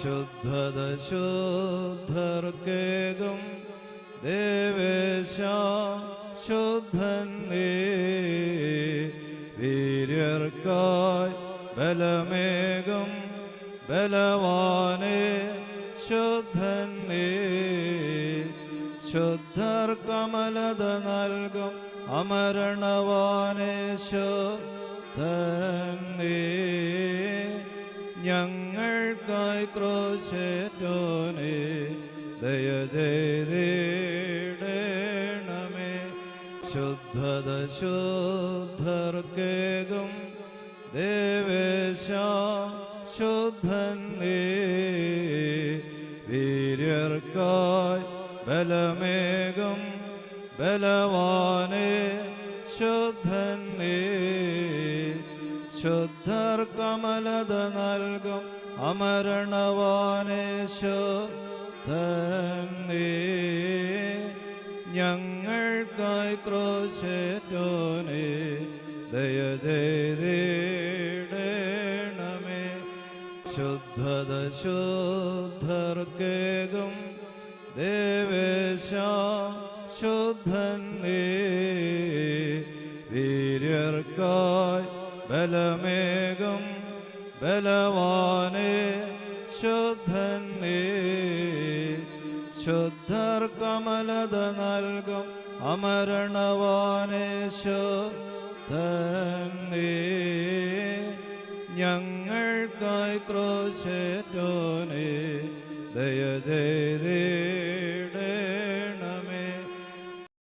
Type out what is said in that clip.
ശുദ്ധത ശുദ്ധർക്കേകും ദേവേശ ശുദ്ധൻ വീര്യർക്കായി ബലമേകും ബലവാനേ ശുദ്ധൻ നീ ശുദ്ധർ കമലത നൽകും അമരണവാനെ ശുദ്ധൻ നീ ഞങ്ങൾക്കായി ക്രോശേറ്റോനെ ദയ ചെയ്തിടണമേ ശുദ്ധത ശുദ്ധർക്കേകും ദേവേശ ശുദ്ധൻ വീര്യർക്കായി ബലമേകും ബലവാനെ. ശുദ്ധർ കമലത നൽകും അമരണവാനെ ശുദ്ധൻ നീ ഞങ്ങൾക്കായി ക്രോശേറ്റോനെ ദയ ചെയ്തിടണമേ ശുദ്ധത ശുദ്ധർക്കേകും ദേവേശ ശുദ്ധൻ വീര്യർക്കായി ബലമേകം ബലവാനേ ശുദ്ധനേ. ശുദ്ധർ കമലത നൽകും അമരണവാനേ ശുദ്ധനേ. ഞങ്ങൾക്കായി ക്രോശേറ്റോനെ ദയ ജയേ